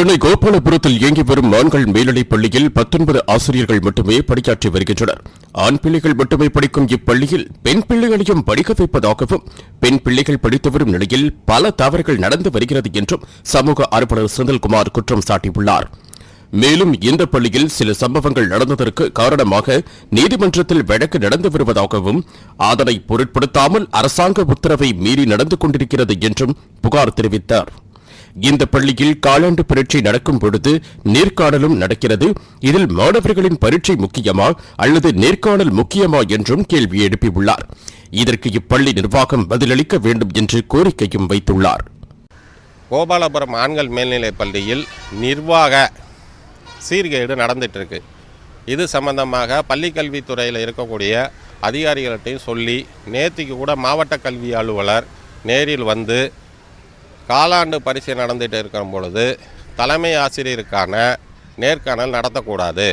சென்னை கோபாலபுரத்தில் இயங்கி வரும் ஆண்கள் மேல்நிலைப் பள்ளியில் பத்தொன்பது ஆசிரியர்கள் மட்டுமே பணியாற்றி வருகின்றனர். ஆண் பிள்ளைகள் மட்டுமே படிக்கும் இப்பள்ளியில் பெண் பிள்ளைகளையும் படிக்க வைப்பதாகவும் பெண் பிள்ளைகள் படித்து வரும் நிலையில் பல தவறுகள் நடந்து வருகிறது என்றும் சமூக ஆர்வலர் செந்தில்குமார் குற்றம் சாட்டியுள்ளார். மேலும் இந்த பள்ளியில் சில சம்பவங்கள் நடந்ததற்கு காரணமாக நீதிமன்றத்தில் வழக்கு நடந்து வருவதாகவும் அதனை பொருட்படுத்தாமல் அரசாங்க உத்தரவை மீறி நடந்து கொண்டிருக்கிறது என்றும் புகார் தெரிவித்தாா் இந்த பள்ளியில் காலாண்டு பரீட்சை நடக்கும் பொழுது நேர்காணலும் நடக்கிறது. இதில் மாணவர்களின் பரீட்சை முக்கியமா அல்லது நேர்காணல் முக்கியமா என்றும் கேள்வி எழுப்பியுள்ளார். இதற்கு இப்பள்ளி நிர்வாகம் பதிலளிக்க வேண்டும் என்று கோரிக்கையும் வைத்துள்ளார். கோபாலபுரம் ஆண்கள் மேல்நிலைப் பள்ளியில் நிர்வாக சீர்கேடு நடந்துட்டு இருக்கு இது சம்பந்தமாக பள்ளி கல்வித்துறையில் இருக்கக்கூடிய அதிகாரிகள்கிட்டையும் சொல்லி நேற்றுக்கு கூட மாவட்ட கல்வி அலுவலர் நேரில் வந்து காலாண்டு பரிசு நடந்துகிட்டு இருக்கிற பொழுது தலைமை ஆசிரியருக்கான நேர்காணல் நடத்தக்கூடாது.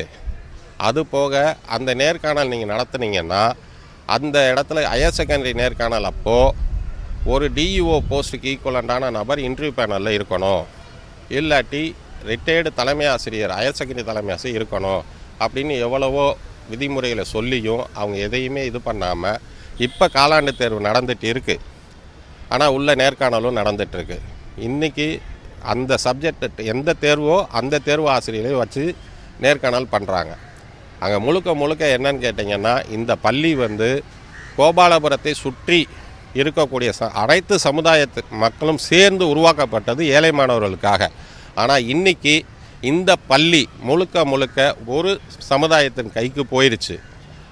அது போக அந்த நேர்காணல் நீங்கள் நடத்துனீங்கன்னா அந்த இடத்துல ஹையர் செகண்டரி நேர்காணல் அப்போது ஒரு டிஇஓ போஸ்ட்டுக்கு ஈக்குவலண்டான நபர் இன்டர்வியூ பேனலில் இருக்கணும். இல்லாட்டி ரிட்டையர்டு தலைமை ஆசிரியர் ஹையர் செகண்டரி தலைமை ஆசிரியர் இருக்கணும் அப்படின்னு எவ்வளவோ விதிமுறைகளை சொல்லியும் அவங்க எதையுமே இது பண்ணாமல் இப்போ காலாண்டு தேர்வு நடந்துட்டு இருக்குது ஆனால் உள்ள நேர்காணலும் நடந்துகிட்ருக்கு இன்றைக்கி அந்த சப்ஜெக்ட் எந்த தேர்வோ அந்த தேர்வு ஆசிரியரையும் வச்சு நேர்காணல் பண்ணுறாங்க அங்கே முழுக்க முழுக்க என்னன்னு கேட்டிங்கன்னா இந்த பள்ளி வந்து கோபாலபுரத்தை சுற்றி இருக்கக்கூடிய ச அனைத்து சமுதாயத்து மக்களும் சேர்ந்து உருவாக்கப்பட்டது ஏழை மாணவர்களுக்காக. ஆனால் இன்றைக்கி இந்த பள்ளி முழுக்க முழுக்க ஒரு சமுதாயத்தின் கைக்கு போயிடுச்சு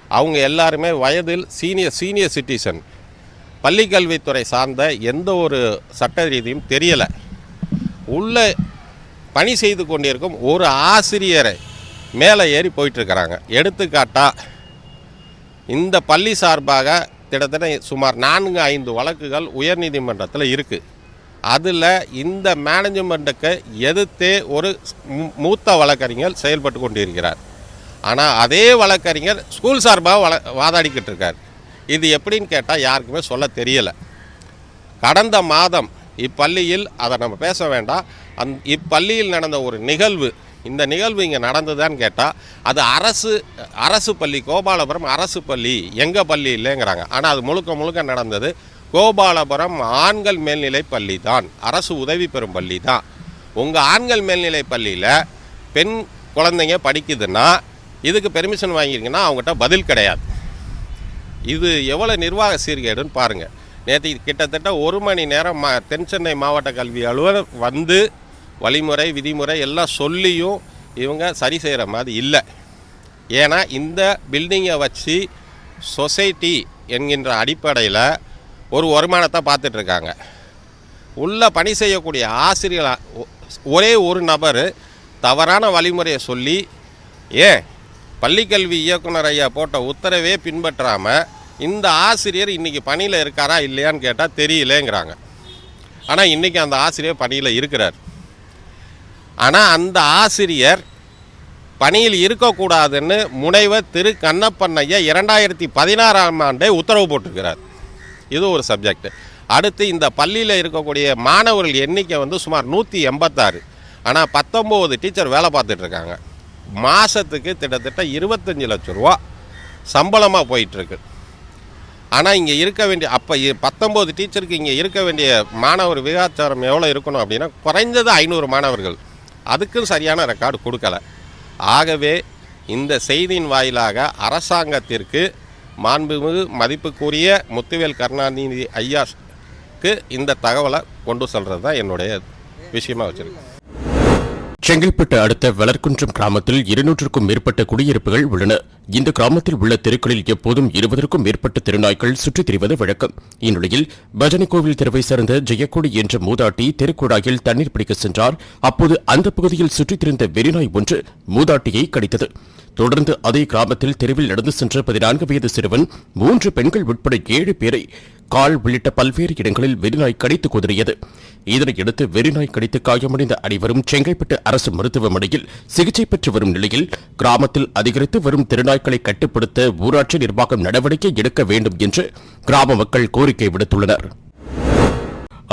அவங்க எல்லாருமே வயதில் சீனியர் சீனியர் சிட்டிசன் பள்ளிக்கல்வித்துறை சார்ந்த எந்த ஒரு சட்ட ரீதியும் தெரியலை. உள்ளே பணி செய்து கொண்டிருக்கும் ஒரு ஆசிரியரை மேலே ஏறி போயிட்டுருக்கிறாங்க. எடுத்துக்காட்டாக இந்த பள்ளி சார்பாக கிட்டத்தட்ட சுமார் நான்கு ஐந்து வழக்குகள் உயர்நீதிமன்றத்தில் இருக்குது அதில் இந்த மேனேஜ்மெண்ட்டுக்கு எதிர்த்தே ஒரு மூத்த வழக்கறிஞர் செயல்பட்டு கொண்டிருக்கிறார். ஆனால் அதே வழக்கறிஞர் ஸ்கூல் சார்பாக வள வாதாடிக்கிட்டு இருக்கார் இது எப்படின்னு கேட்டால் யாருக்குமே சொல்ல தெரியலை. கடந்த மாதம் இப்பள்ளியில் அதை நம்ம பேச வேண்டாம். அந் இப்பள்ளியில் நடந்த ஒரு நிகழ்வு இந்த நிகழ்வு இங்கே நடந்ததான்னு கேட்டால் அது அரசு அரசு பள்ளி கோபாலபுரம் அரசு பள்ளி எங்கள் பள்ளி இல்லைங்கிறாங்க. ஆனால் அது முழுக்க முழுக்க நடந்தது கோபாலபுரம் ஆண்கள் மேல்நிலை பள்ளி தான் அரசு உதவி பெறும் பள்ளி தான் உங்கள் ஆண்கள் மேல்நிலை பள்ளியில் பெண் குழந்தைங்க படிக்குதுன்னா இதுக்கு பெர்மிஷன் வாங்கியிருக்கீங்கன்னா அவங்ககிட்ட பதில் கிடையாது. இது எவ்வளோ நிர்வாக சீர்கேடுன்னு பாருங்கள் நேற்று கிட்டத்தட்ட ஒரு மணி நேரம் மா தென் சென்னை மாவட்ட கல்வி அலுவலர் வந்து வழிமுறை விதிமுறை எல்லாம் சொல்லியும் இவங்க சரி செய்கிற மாதிரி இல்லை. ஏன்னா இந்த பில்டிங்கை வச்சு சொசைட்டி என்கின்ற அடிப்படையில் ஒரு வருமானத்தை பார்த்துட்ருக்காங்க உள்ளே பணி செய்யக்கூடிய ஆசிரியர் ஒ- ஒரே ஒரு நபர் தவறான வழிமுறையை சொல்லி ஏன்? பள்ளிக்கல்வி இயக்குனர் ஐயா போட்ட உத்தரவே பின்பற்றாமல் இந்த ஆசிரியர் இன்றைக்கி பணியில் இருக்காரா இல்லையான்னு கேட்டால் தெரியலேங்கிறாங்க. ஆனால் இன்றைக்கி அந்த ஆசிரியர் பணியில் இருக்கிறார். ஆனால் அந்த ஆசிரியர் பணியில் இருக்கக்கூடாதுன்னு முனைவர் திரு கண்ணப்பண்ணைய இரண்டாயிரத்தி பதினாறாம் ஆண்டே உத்தரவு போட்டிருக்கிறார். இது ஒரு சப்ஜெக்ட் அடுத்து இந்த பள்ளியில் இருக்கக்கூடிய மாணவர்கள் எண்ணிக்கை வந்து சுமார் நூற்றி எண்பத்தாறு. ஆனால் பத்தொம்போது டீச்சர் வேலை பார்த்துட்ருக்காங்க மாதத்துக்கு கிட்டத்தட்ட இருபத்தஞ்சி லட்ச ரூபா சம்பளமாக போயிட்டுருக்கு ஆனால் இங்கே இருக்க வேண்டிய அப்போ பத்தொம்போது டீச்சருக்கு இங்கே இருக்க வேண்டிய மாணவர் விகாச்சாரம் எவ்வளோ இருக்கணும் அப்படின்னா குறைந்தது ஐநூறு மாணவர்கள். அதுக்கும் சரியான ரெக்கார்டு கொடுக்கல. ஆகவே இந்த செய்தியின் வாயிலாக அரசாங்கத்திற்கு மாண்புமிகு மதிப்புக்குரிய முத்துவேல் கருணாநிதி ஐயாக்கு இந்த தகவலை கொண்டு செல்றது தான் என்னுடைய விஷயமாக வச்சுருக்கேன் செங்கல்பட்டு அடுத்த வளர்குன்றம் கிராமத்தில் இருநூற்றுக்கும் மேற்பட்ட குடியிருப்புகள் உள்ளன. இந்த கிராமத்தில் உள்ள தெருக்களில் எப்போதும் இருபதற்கும் மேற்பட்ட திருநாய்கள் சுற்றித் திரிவது வழக்கம். இந்நிலையில் பஜனை கோவில் தெருவை சேர்ந்த ஜெயக்கொடி என்ற மூதாட்டி தெருக்குழாயில் தண்ணீர் பிடிக்க சென்றார். அப்போது அந்த பகுதியில் சுற்றித் திரிந்த வெறிநாய் ஒன்று மூதாட்டியை கடித்தது. தொடர்ந்து அதே கிராமத்தில் தெருவில் நடந்து சென்ற பதினான்கு வயது சிறுவன் மூன்று பெண்கள் உட்பட ஏழு பேரை கால் உள்ளிட்ட பல்வேறு இடங்களில் வெறிநாய் கடித்து குதறியது. இதனையடுத்து வெறிநாய் கடித்து காயமடைந்த அனைவரும் செங்கைப்பட்டு அரசு மருத்துவமனையில் சிகிச்சை பெற்று வரும் நிலையில் கிராமத்தில் அதிகரித்து வரும் திருநாய்களை கட்டுப்படுத்த ஊராட்சி நிர்வாகம் நடவடிக்கை எடுக்க வேண்டும் என்று கிராம மக்கள் கோரிக்கை விடுத்துள்ளனர்.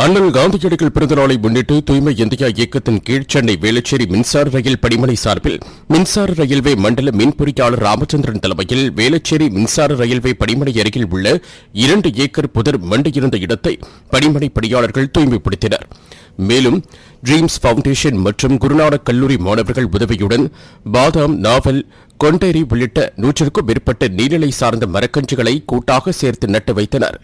அண்ணல் காந்தியடிகள் பிறந்தநாளை முன்னிட்டு தூய்மை இந்தியா இயக்கத்தின் கீழ் சென்னை வேளச்சேரி மின்சார ரயில் படிமனை சார்பில் மின்சார ரயில்வே மண்டல மின் பொறியாளர் ராமச்சந்திரன் தலைமையில் வேளச்சேரி மின்சார ரயில்வே படிமனை அருகில் உள்ள இரண்டு ஏக்கர் புதர் மண்டியிருந்த இடத்தை படிமனை பணியாளர்கள் தூய்மைப்படுத்தினர். மேலும் ட்ரீம்ஸ் ஃபவுண்டேஷன் மற்றும் குருநானக் கல்லூரி மாணவர்கள் உதவியுடன் பாதாம் நாவல் கொண்டேரி உள்ளிட்ட நூற்றுக்கும் மேற்பட்ட நீர்நிலை சார்ந்த மரக்கன்றுகளை கூட்டாக சேர்த்து நட்டு வைத்தனர்.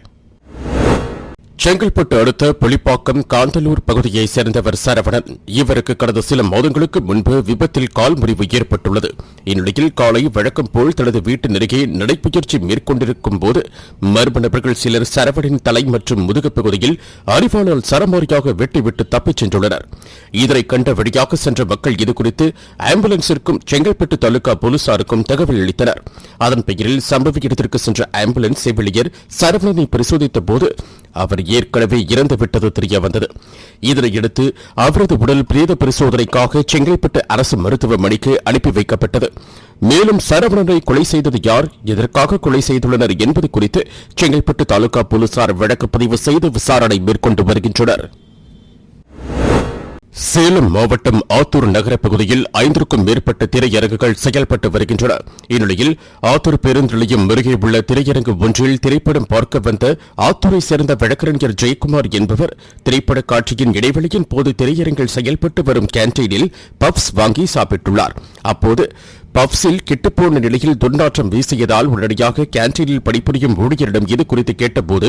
செங்கல்பட்டு அடுத்த புலிப்பாக்கம் காந்தலூர் பகுதியைச் சேர்ந்தவர் சரவணன். இவருக்கு கடந்த சில மாதங்களுக்கு முன்பு விபத்தில் கால் முறிவு ஏற்பட்டுள்ளது. இந்நிலையில் காலை வழக்கம் போல் தனது வீட்டு நெருகே நடைப்பயிற்சி மேற்கொண்டிருக்கும் போது மர்ம நபர்கள் சிலர் சரவணின் தலை மற்றும் முதுகு பகுதியில் அறிவாளால் சரமாரியாக வெட்டிவிட்டு தப்பிச் சென்றுள்ளனர். இதனை கண்ட வழியாக சென்ற மக்கள் இதுகுறித்து ஆம்புலன்ஸிற்கும் செங்கல்பட்டு தாலுகா போலீசாருக்கும் தகவல் அளித்தனர். அதன் பெயரில் சம்பவ இடத்திற்கு சென்ற ஆம்புலன்ஸ் செவிலியர் சரவணனை பரிசோதித்த போது அவர் ஏற்கனவே இறந்துவிட்டது தெரிய வந்தது. இதனையடுத்து அவரது உடல் பிரேத பரிசோதனைக்காக செங்கல்பட்டு அரசு மருத்துவமனைக்கு அனுப்பி வைக்கப்பட்டது. மேலும் சரவணனை கொலை செய்தது யார் எதற்காக கொலை செய்துள்ளனர் என்பது குறித்து செங்கல்பட்டு தாலுகா போலீசார் வழக்கு பதிவு செய்து விசாரணை மேற்கொண்டு வருகின்றனர். சேலம் மாவட்டம் ஆத்தூர் நகர பகுதியில் ஐந்திற்கும் மேற்பட்ட திரையரங்குகள் செயல்பட்டு வருகின்றன. இந்நிலையில் ஆத்தூர் பேருந்து நிலையம் அருகே உள்ள திரையரங்கு ஒன்றில் திரைப்படம் பார்க்க வந்த ஆத்தூரை சேர்ந்த வழக்கறிஞர் ஜெயக்குமார் என்பவர் திரைப்பட காட்சியின் இடைவெளியின் போது திரையரங்கில் செயல்பட்டு வரும் கேன்டீனில் பப்ஸ் வாங்கி சாப்பிட்டுள்ளார். அப்போது பப்ஸில் கெட்டுப்போன நிலையில் துர்நாற்றம் வீசியதால் உடனடியாக கேன்டீனில் பணிபுரியும் ஊழியரிடம் இது குறித்து கேட்டபோது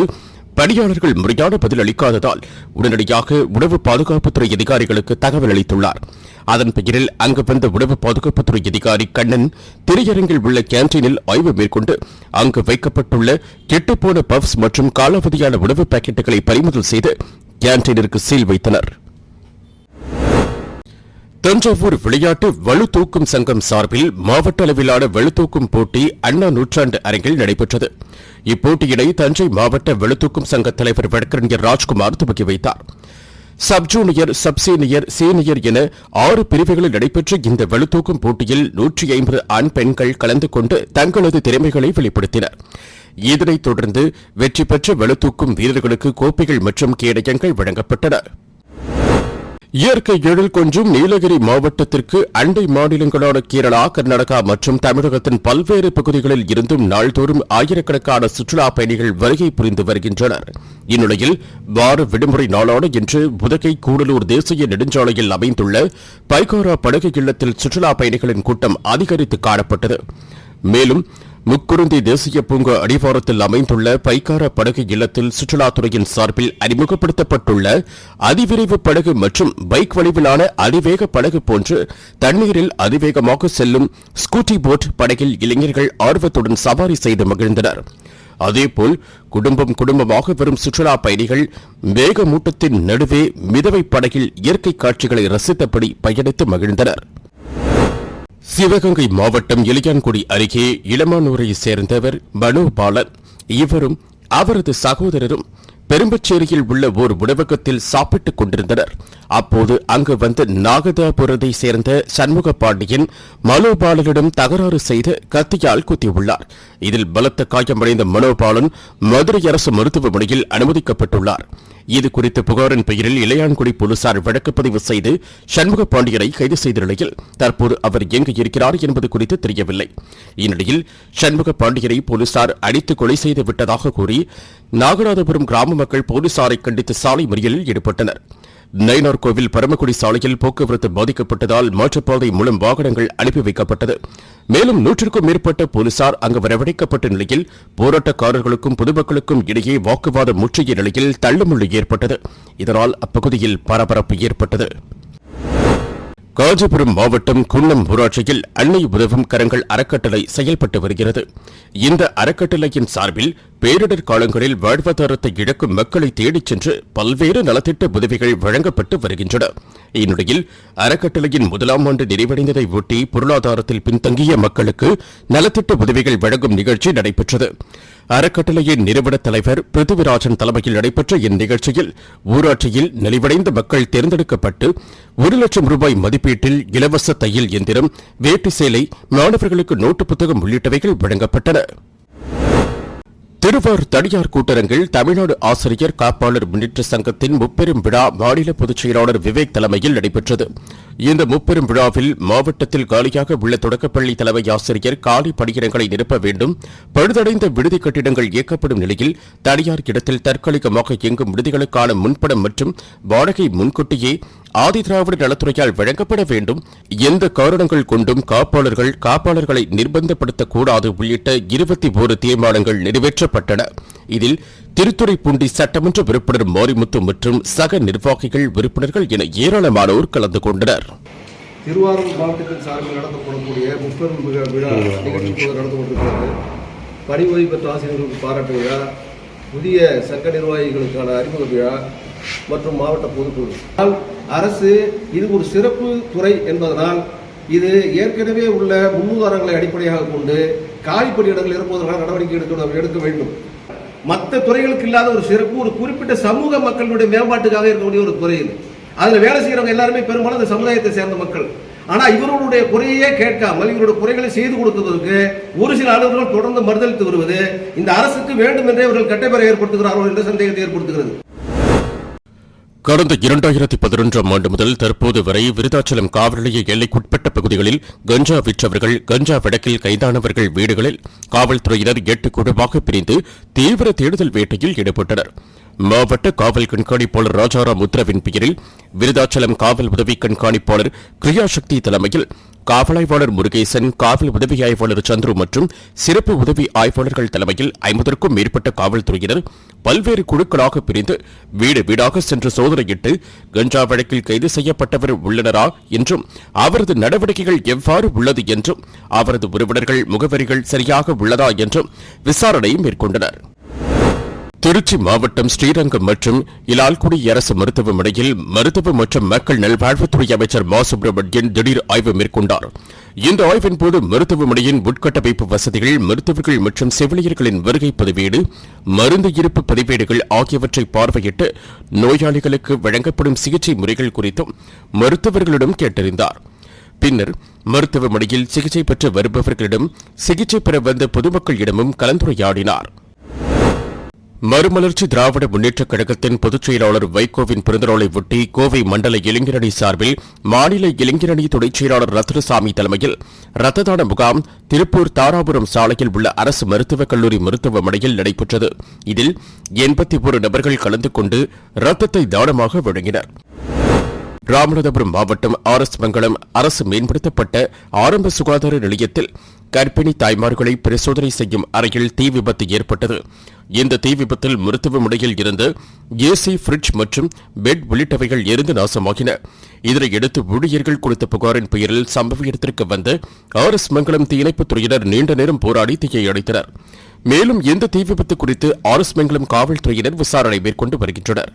பணியாளர்கள் முறையான பதில் அளிக்காததால் உடனடியாக உணவு பாதுகாப்புத்துறை அதிகாரிகளுக்கு தகவல் அளித்துள்ளார். அதன் பெயரில் அங்கு வந்த உணவு பாதுகாப்புத்துறை அதிகாரி கண்ணன் திரையரங்கில் உள்ள கேன்டீனில் ஆய்வு மேற்கொண்டு அங்கு வைக்கப்பட்டுள்ள கெட்டுப்போன பப்ஸ் மற்றும் காலாவதியான உணவு பாக்கெட்டுகளை பறிமுதல் செய்து கேன்டீனிற்கு சீல் வைத்தனர். தஞ்சாவூர் விளையாட்டு வலுதூக்கும் சங்கம் சார்பில் மாவட்ட அளவிலான வலுதூக்கும் போட்டி அண்ணா நூற்றாண்டு அரங்கில் நடைபெற்றது. இப்போட்டியினை தஞ்சை மாவட்ட வலுதூக்கும் சங்க தலைவர் வழக்கறிஞர் ராஜ்குமார் துவக்கி வைத்தார். Sub junior sub senior senior என ஆறு பிரிவுகளில் நடைபெற்ற இந்த வலுதூக்கும் போட்டியில் நூற்றி ஐம்பது ஆண் பெண்கள் கலந்து கொண்டு தங்களது திறமைகளை வெளிப்படுத்தினர். இதனைத் தொடர்ந்து வெற்றி பெற்ற வலுதூக்கும் வீரர்களுக்கு கோப்பைகள் மற்றும் கேடயங்கள் வழங்கப்பட்டன. இயற்கை எழில் கொஞ்சும் நீலகிரி மாவட்டத்திற்கு அண்டை மாநிலங்களான கேரளா கர்நாடகா மற்றும் தமிழகத்தின் பல்வேறு பகுதிகளில் இருந்தும் நாள்தோறும் ஆயிரக்கணக்கான சுற்றுலா பயணிகள் வருகை புரிந்து வருகின்றனர். இந்நிலையில் வார விடுமுறை நாளான இன்று புதகை கூடலூர் தேசிய நெடுஞ்சாலையில் அமைந்துள்ள பைகாரா படுகை இல்லத்தில் சுற்றுலா பயணிகளின் கூட்டம் அதிகரித்து காணப்பட்டது. மேலும் முக்குருந்தி தேசிய பூங்கா அடிவாரத்தில் அமைந்துள்ள பைக்கார படகு இல்லத்தில் சுற்றுலாத்துறையின் சார்பில் அறிமுகப்படுத்தப்பட்டுள்ள அதிவிரைவு படகு மற்றும் பைக் வடிவிலான அதிவேக படகு போன்று தண்ணீரில் அதிவேகமாக செல்லும் ஸ்கூட்டி போட் படகில் இளைஞர்கள் ஆர்வத்துடன் சவாரி செய்து மகிழ்ந்தனர். அதேபோல் குடும்பம் குடும்பமாக வரும் சுற்றுலா பயணிகள் வேகமூட்டத்தின் நடுவே மிதவை படகில் இயற்கை காட்சிகளை ரசித்தபடி பயணித்து மகிழ்ந்தனர். சிவகங்கை மாவட்டம் இளையான்குடி அருகே இளமானூரை சேர்ந்தவர் மனோபாலன் இவரும் அவரது சகோதரரும் பெரும்பச்சேரியில் உள்ள ஓர் உணவகத்தில் சாப்பிட்டுக் கொண்டிருந்தனர். அப்போது அங்கு வந்த நாகதாபுரத்தை சேர்ந்த சண்முக பாண்டியன் மனோபாலனிடம் தகராறு செய்து கத்தியால் குத்தியுள்ளார். இதில் பலத்த காயமடைந்த மனோபாலன் மதுரை அரசு மருத்துவமனையில் அனுமதிக்கப்பட்டுள்ளார். இது குறித்து புகாரின் பெயரில் இளையான்குடி போலீசார் வழக்கு பதிவு செய்து சண்முக பாண்டியரை கைது செய்த நிலையில் தற்போது அவர் எங்கு இருக்கிறார் என்பது குறித்து தெரியவில்லை. இந்நிலையில் சண்முக பாண்டியரை போலீசார் அடித்து கொலை செய்து விட்டதாக கூறி நாகராதபுரம் கிராம மக்கள் போலீசாரை கண்டித்து சாலை மறியலில் ஈடுபட்டனர். நயினார் கோவில் பரமக்குடி சாலையில் போக்குவரத்து பாதிக்கப்பட்டதால் மாற்றுப்பாதை மூலம் வாகனங்கள் அனுப்பி வைக்கப்பட்டது. மேலும் நூற்றுக்கும் மேற்பட்ட போலீசார் அங்கு வரவழைக்கப்பட்ட நிலையில் போராட்டக்காரர்களுக்கும் பொதுமக்களுக்கும் இடையே வாக்குவாதம் முற்றிய நிலையில் தள்ளுமுள்ளு ஏற்பட்டது. இதனால் அப்பகுதியில் பரபரப்பு ஏற்பட்டது. காஞ்சிபுரம் மாவட்டம் குன்னம் ஊராட்சியில் அன்னை உதவும் கரங்கள் அறக்கட்டளை செயல்பட்டு வருகிறது. இந்த அறக்கட்டளையின் சார்பில் பேரிடர் காலங்களில் வாழ்வாதாரத்தை இழக்கும் மக்களை தேடிச் சென்று பல்வேறு நலத்திட்ட உதவிகள் வழங்கப்பட்டு வருகின்றன. இந்நிலையில் அறக்கட்டளையின் முதலாம் ஆண்டு நிறைவடைந்ததை ஒட்டி பொருளாதாரத்தில் பின்தங்கிய மக்களுக்கு நலத்திட்ட உதவிகள் வழங்கும் நிகழ்ச்சி நடைபெற்றது. அறக்கட்டளையின் நிறுவன தலைவர் பிருத்திவிராஜன் தலைமையில் நடைபெற்ற இந்நிகழ்ச்சியில் ஊராட்சியில் நலிவடைந்த மக்கள் தேர்ந்தெடுக்கப்பட்டு ஒரு லட்சம் ரூபாய் மதிப்பீட்டில் இலவச தையல் எந்திரம் வேட்டி சேலை மாணவர்களுக்கு நோட்டு புத்தகம் உள்ளிட்டவைகள் வழங்கப்பட்டன. திருவார் தனியார் கூட்டரங்கில் தமிழ்நாடு ஆசிரியர் காப்பாளர் முன்னேற்ற சங்கத்தின் முப்பெரும் விழா மாநில பொதுச் செயலாளர் விவேக் தலைமையில் நடைபெற்றது. இந்த முப்பெரும் விழாவில் மாவட்டத்தில் காலியாக உள்ள தொடக்கப்பள்ளி தலைமை ஆசிரியர் காலி பணியிடங்களை நிரப்ப வேண்டும். பழுதடைந்த விடுதி கட்டிடங்கள் இயக்கப்படும் நிலையில் தனியார் இடத்தில் தற்காலிகமாக இயங்கும் விடுதிகளுக்கான முன்பணம் மற்றும் வாடகை முன்கூட்டியே ஆதிதிராவிட நலத்துறையால் வழங்கப்பட வேண்டும். எந்த காரணங்கள் கொண்டும் காப்பாளர்கள் காப்பாளர்களை நிர்பந்தப்படுத்தக்கூடாது உள்ளிட்ட இருபத்தி ஓரு தீர்மானங்கள் நிறைவேற்றப்பட்டன. இதில் திருத்துறைப்பூண்டி சட்டமன்ற உறுப்பினர் மாரிமுத்து மற்றும் சக நிர்வாகிகள் உறுப்பினர்கள் என ஏராளமானோர் கலந்து கொண்டனர். திருவாரூர் மாவட்டத்தின் சார்பில் நடத்தப்படக்கூடிய முப்பெரும் விழா நிகழ்ச்சி நடந்து கொண்டிருக்கிறது. பணி ஓய்வு பெற்ற ஆசிரியர்களுக்கு பாராட்டு விழா புதிய சங்க நிர்வாகிகளுக்கான அறிமுக விழா மற்றும் மாவட்ட பொதுக்குழு. அரசு இது ஒரு சிறப்பு துறை என்பதனால் இது ஏற்கனவே உள்ள முன்னுதாரணங்களை அடிப்படையாக கொண்டு காலி பணியிடங்கள் இருப்பதற்கான நடவடிக்கை எடுக்க எடுக்க வேண்டும். மற்ற துறைகளுக்கு இல்லாத ஒரு சிறப்பு ஒரு குறிப்பிட்ட சமூக மக்களுடைய மேம்பாட்டுக்காக இருக்கக்கூடிய ஒரு துறை இது. அதில் வேலை செய்கிறவங்க எல்லாருமே பெரும்பாலும் அந்த சமுதாயத்தை சேர்ந்த மக்கள். ஆனால் இவர்களுடைய குறையே கேட்காமல் இவருடைய குறைகளை செய்து கொடுத்ததற்கு ஒரு சில அலுவலர்கள் தொடர்ந்து மறுதளித்து வருவது இந்த அரசுக்கு வேண்டும் என்றே இவர்கள் கட்டைப்பெற ஏற்படுத்துகிறார்கள் என்ற சந்தேகத்தை ஏற்படுத்துகிறது. கடந்த இரண்டாயிரத்தி பதினொன்றாம் ஆண்டு முதல் தற்போது வரை விருதாச்சலம் காவல் நிலைய எல்லைக்குட்பட்ட பகுதிகளில் கஞ்சா விற்றவர்கள் கஞ்சா வழக்கில் கைதானவர்கள் வீடுகளில் காவல்துறையினர் எட்டு குழுவாக பிரிந்து தீவிர தேடுதல் வேட்டையில் ஈடுபட்டனர். மாவட்ட காவல் கண்காணிப்பாளர் ராஜாராம் உத்தரவின் பெயரில் விருதாச்சலம் காவல் உதவி கண்காணிப்பாளர் கிரியாசக்தி தலைமையில் காவலாய்வாளர் முருகேசன் காவல் உதவி ஆய்வாளர் சந்துரு மற்றும் சிறப்பு உதவி ஆய்வாளர்கள் தலைமையில் ஐம்பதற்கும் மேற்பட்ட காவல்துறையினர் பல்வேறு குழுக்களாக பிரிந்து வீடு வீடாக சென்று சோதனையிட்டு கஞ்சா வழக்கில் கைது செய்யப்பட்டவர் உள்ளனரா? என்றும் அவரது நடவடிக்கைகள் எவ்வாறு உள்ளது? என்றும் அவரது உறவினர்கள் முகவரிகள் சரியாக உள்ளதா? என்றும் விசாரணை மேற்கொண்டனர். திருச்சி மாவட்டம் ஸ்ரீரங்கம் மற்றும் இலால்குடி அரசு மருத்துவமனையில் மருத்துவ மற்றும் மக்கள் நல்வாழ்வுத்துறை அமைச்சர் மா. சுப்பிரமணியன் திடீர் ஆய்வு மேற்கொண்டார். இந்த ஆய்வின் போது மருத்துவமனையின் உட்கட்டமைப்பு வசதிகள் மருத்துவர்கள் மற்றும் செவிலியர்களின் வருகை பதிவேடு மருந்து இருப்பு பதிவேடுகள் ஆகியவற்றை பார்வையிட்டு நோயாளிகளுக்கு வழங்கப்படும் சிகிச்சை முறைகள் குறித்தும் மருத்துவர்களிடம் கேட்டறிந்தார். பின்னர் மருத்துவமனையில் சிகிச்சை பெற்று வருபவர்களிடம் சிகிச்சை பெற வந்த பொதுமக்களிடமும் கலந்துரையாடினார். மறுமலர்ச்சி திராவிட முன்னேற்றக் கழகத்தின் பொதுச் செயலாளர் வைகோவின் பிறந்தநாளை ஒட்டி கோவை மண்டல இளைஞரணி சார்பில் மாநில இளைஞரணி துணைச் செயலாளர் ரத்னசாமி தலைமையில் ரத்த தான முகாம் திருப்பூர் தாராபுரம் சாலையில் உள்ள அரசு மருத்துவக் கல்லூரி மருத்துவமனையில் நடைபெற்றது. இதில் எண்பத்தி ஒரு நபர்கள் கலந்து கொண்டு ரத்தத்தை தானமாக வழங்கினர். ராமநாதபுரம் மாவட்டம் ஆர் எஸ் மங்கலம் அரசு மேம்படுத்தப்பட்ட ஆரம்ப சுகாதார நிலையத்தில் கர்ப்பிணி தாய்மார்களை பரிசோதனை செய்யும் அறையில் தீ விபத்து ஏற்பட்டது. இந்த தீ விபத்தில் மருத்துவமனையில் இருந்த ஏசி பிரிட்ஜ் மற்றும் பெட் உள்ளிட்டவைகள் எரிந்து நாசமாகின. இதனையடுத்து ஊழியர்கள் கொடுத்த புகாரின் பெயரில் சம்பவ இடத்திற்கு வந்த ஆர் எஸ் மங்கலம் தீயணைப்புத்துறையினர் நீண்ட நேரம் போராடி தீயை அடைத்தனர். மேலும் இந்த தீ விபத்து குறித்து ஆர் எஸ் மங்கலம் காவல்துறையினர் விசாரணை மேற்கொண்டு வருகின்றனர்.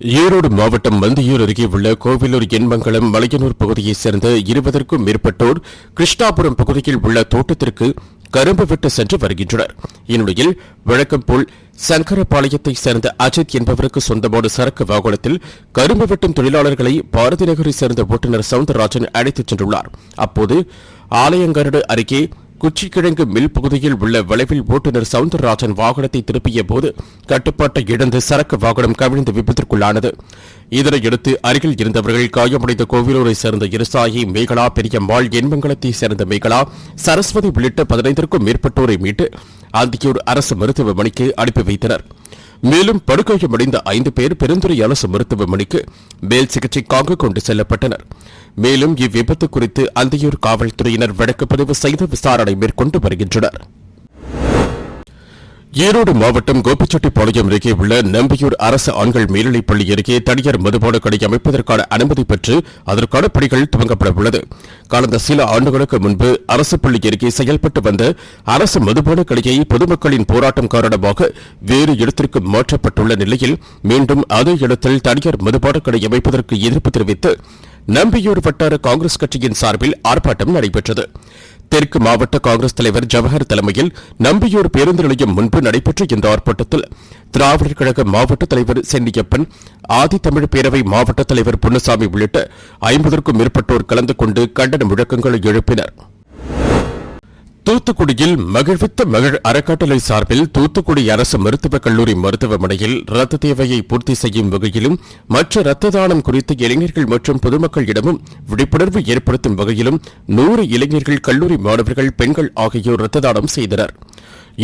ஈரோடு மாவட்டம் மந்தியூர் அருகே உள்ள கோவிலூர் எண்மங்கலம் மலையனூர் பகுதியைச் சேர்ந்த இருபதற்கும் மேற்பட்டோர் கிருஷ்ணாபுரம் பகுதியில் உள்ள தோட்டத்திற்கு கரும்பு விட்டு சென்று வருகின்றனர். இந்நிலையில் வழக்கம் போல் சங்கரபாளையத்தைச் சேர்ந்த அஜித் என்பவருக்கு சொந்தமான சரக்கு வாகனத்தில் கரும்பு வெட்டும் தொழிலாளர்களை பாரதி நகரை சேர்ந்த ஓட்டுநர் சவுந்தரராஜன் அழைத்துச் சென்றுள்ளார். அப்போது ஆலயங்கரடு அருகே குச்சிக்கிழங்கு மில் பகுதியில் உள்ள வளைவில் ஓட்டுநர் சவுந்தரராஜன் வாகனத்தை திருப்பிய போது கட்டுப்பாட்டை இழந்து சரக்கு வாகனம் கவிழ்ந்து விபத்திற்குள்ளானது. இதனையடுத்து அருகில் இருந்தவர்கள் காயமடைந்த கோவிலூரை சேர்ந்த இருசாயி மேகலா பெரியம்மாள் என்மங்கலத்தை சேர்ந்த மேகலா சரஸ்வதி உள்ளிட்ட பதினைந்திற்கும் மேற்பட்டோரை மீட்டு அந்தியூர் அரசு மருத்துவமனைக்கு அனுப்பி வைத்தனர். மேலும் படுகாயமடைந்த ஐந்து பேர் பெருந்துறை அரசு மருத்துவமனைக்கு மேல் சிகிச்சைக்காக கொண்டு செல்லப்பட்டனர். மேலும் இவ்விபத்து குறித்து அந்தியூர் காவல்துறையினர் வழக்கு பதிவு செய்து விசாரணை மேற்கொண்டு வருகின்றனர். ஈரோடு மாவட்டம் கோபிச்செட்டிப்பாளையம் அருகே உள்ள நம்பியூர் அரசு ஆண்கள் மேல்நிலைப் பள்ளி அருகே தனியார் மதுபான கடை அமைப்பதற்கான அனுமதி பெற்று அதற்கான பணிகள் துவங்கப்பட உள்ளது. கடந்த சில ஆண்டுகளுக்கு முன்பு அரசு பள்ளி அருகே செயல்பட்டு வந்த அரசு மதுபான கடையை பொதுமக்களின் போராட்டம் காரணமாக வேறு இடத்திற்கு மாற்றப்பட்டுள்ள நிலையில் மீண்டும் அதே இடத்தில் தனியார் மதுபான கடை அமைப்பதற்கு எதிர்ப்பு தெரிவித்து நம்பியூர் வட்டார காங்கிரஸ் கட்சியின் சார்பில் ஆர்ப்பாட்டம் நடைபெற்றது. தெற்கு மாவட்ட காங்கிரஸ் தலைவர் ஜவஹர் தலைமையில் நம்பியூர் பேருந்து நிலையம் முன்பு நடைபெற்ற இந்த ஆர்ப்பாட்டத்தில் திராவிடர் கழக மாவட்ட தலைவர் சென்னியப்பன் ஆதித்தமிழ் பேரவை மாவட்ட தலைவர் பொன்னுசாமி உள்ளிட்ட ஐம்பதற்கும் மேற்பட்டோர் கலந்து கொண்டு கண்டன முழக்கங்களை எழுப்பினர். தூத்துக்குடியில் மகிழ்வித்த மகிழ் அறக்கட்டளை சார்பில் தூத்துக்குடி அரசு மருத்துவக் கல்லூரி மருத்துவமனையில் ரத்த தேவையை பூர்த்தி செய்யும் வகையிலும் மற்ற ரத்த தானம் குறித்து இளைஞர்கள் மற்றும் பொதுமக்களிடமும் விழிப்புணர்வு ஏற்படுத்தும் வகையிலும் நூறு இளைஞர்கள் கல்லூரி மாணவர்கள் பெண்கள் ஆகியோர் ரத்த தானம் செய்தனர்.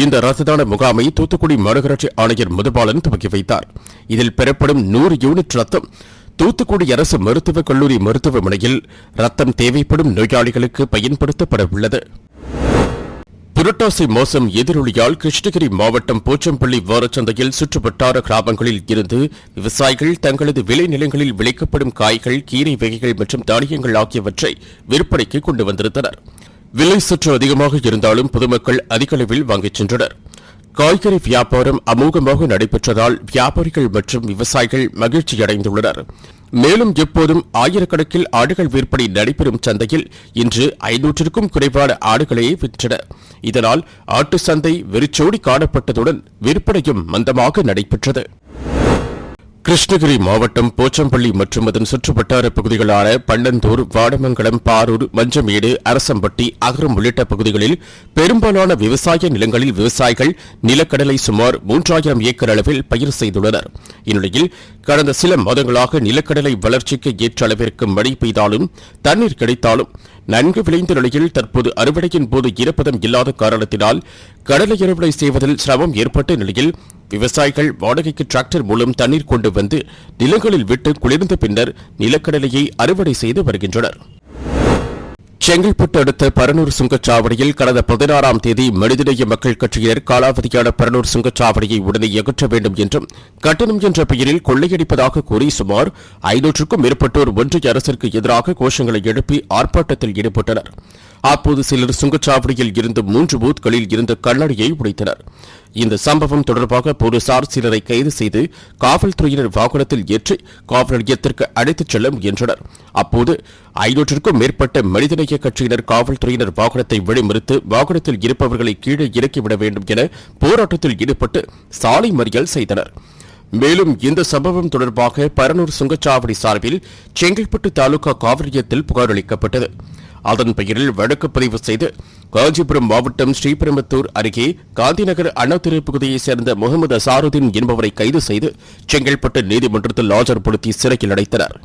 இந்த ரத்த தான முகாமை தூத்துக்குடி மாநகராட்சி ஆணையர் முதுபாலன் துவக்கி வைத்தார். இதில் பெறப்படும் நூறு யூனிட் ரத்தம் தூத்துக்குடி அரசு மருத்துவக் கல்லூரி மருத்துவமனையில் ரத்தம் தேவைப்படும் நோயாளிகளுக்கு பயன்படுத்தப்பட உள்ளது. புரட்டாசி மாசம் எதிரொலியால் கிருஷ்ணகிரி மாவட்டம் போச்சம்பள்ளி வாரச்சந்தையில் சுற்றுவட்டார கிராமங்களில் இருந்து விவசாயிகள் தங்களது விளைநிலங்களில் விளைக்கப்படும் காய்கள் கீரை வகைகள் மற்றும் தானியங்கள் ஆகியவற்றை விற்பனைக்கு கொண்டு வந்திருந்தனர். விலை சற்று அதிகமாக இருந்தாலும் பொதுமக்கள் அதிகளவில் வாங்கிச் சென்றனர். காய்கறி வியாபாரம் அமோகமாக நடைபெற்றதால் வியாபாரிகள் மற்றும் விவசாயிகள் மகிழ்ச்சியடைந்துள்ளனர். மேலும் எப்போதும் ஆயிரக்கணக்கில் ஆடுகள் விற்பனை நடைபெறும் சந்தையில் இன்று ஐநூற்றுக்கும் குறைவான ஆடுகளையே விற்றன. இதனால் ஆட்டு சந்தை வெறிச்சோடி காணப்பட்டதுடன் விற்பனையும் மந்தமாக நடைபெற்றது. கிருஷ்ணகிரி மாவட்டம் போச்சம்பள்ளி மற்றும் அதன் சுற்றுவட்டார பகுதிகளான பள்ளந்தூர் வாடமங்கலம் பாரூர் மஞ்சமேடு அரசம்பட்டி அகரம் உள்ளிட்ட பகுதிகளில் பெரும்பாலான விவசாய நிலங்களில் விவசாயிகள் நிலக்கடலை சுமார் மூன்றாயிரம் ஏக்கர் அளவில் பயிர் செய்துள்ளனர். இந்நிலையில் கடந்த சில மாதங்களாக நிலக்கடலை வளர்ச்சிக்கு ஏற்ற அளவிற்கு மழை பெய்தாலும் தண்ணீர் கிடைத்தாலும் நன்கு விளைந்த நிலையில் தற்போது அறுவடையின் போது ஈரப்பதம் இல்லாத காரணத்தினால் கடலை அறுவடை செய்வதில் சிரமம் ஏற்பட்ட நிலையில் விவசாயிகள் வாடகைக்கு டிராக்டர் மூலம் தண்ணீர் கொண்டு வந்து நிலங்களில் விட்டு குளிர்ந்த பின்னர் நிலக்கடலையை அறுவடை செய்து வருகின்றனர். செங்கல்பட்டு அடுத்த பரனூர் சுங்கச்சாவடியில் கடந்த பதினாறாம் தேதி மனிதநேய மக்கள் கட்சியினர் காலாவதியான பரனூர் சுங்கச்சாவடியை உடனே அகற்ற வேண்டும் என்றும் கட்டணம் என்ற பெயரில் கொள்ளையடிப்பதாக கூறி சுமார் ஐநூற்றுக்கும் மேற்பட்டோர் ஒன்றிய அரசிற்கு எதிராக கோஷங்களை எழுப்பி ஆர்ப்பாட்டத்தில் ஈடுபட்டனர். அப்போது சிலர் சுங்கச்சாவடியில் இருந்து மூன்று பூத்களில் இருந்த கண்ணாடியை உடைத்தனர். இந்த சம்பவம் தொடர்பாக போலீசார் சிலரை கைது செய்து காவல்துறையினர் வாகனத்தில் ஏற்றி காவல் நிலையத்திற்கு அழைத்துச் செல்ல முயன்றனர். அப்போது ஐநூற்றுக்கும் மேற்பட்ட மனிதநேய கட்சியினர் காவல்துறையினர் வாகனத்தை வழிமறித்து வாகனத்தில் இருப்பவர்களை கீழே இறக்கிவிட வேண்டும் என போராட்டத்தில் ஈடுபட்டு சாலை மறியல் செய்தனர். மேலும் இந்த சம்பவம் தொடர்பாக பரனூர் சுங்கச்சாவடி சார்பில் செங்கல்பட்டு தாலுகா காவல் நிலையத்தில் புகார் அளிக்கப்பட்டது. அதன் பெயரில் வழக்கு பதிவு செய்து காஞ்சிபுரம் மாவட்டம் ஸ்ரீபெரும்புத்தூர் அருகே காந்திநகர் அண்ணா பகுதியைச் சேர்ந்த முகமது அசாருதீன் என்பவரை கைது செய்து செங்கல்பட்டு நீதிமன்றத்தில் ஆஜர்படுத்தி சிறையில் அடைத்தனர்.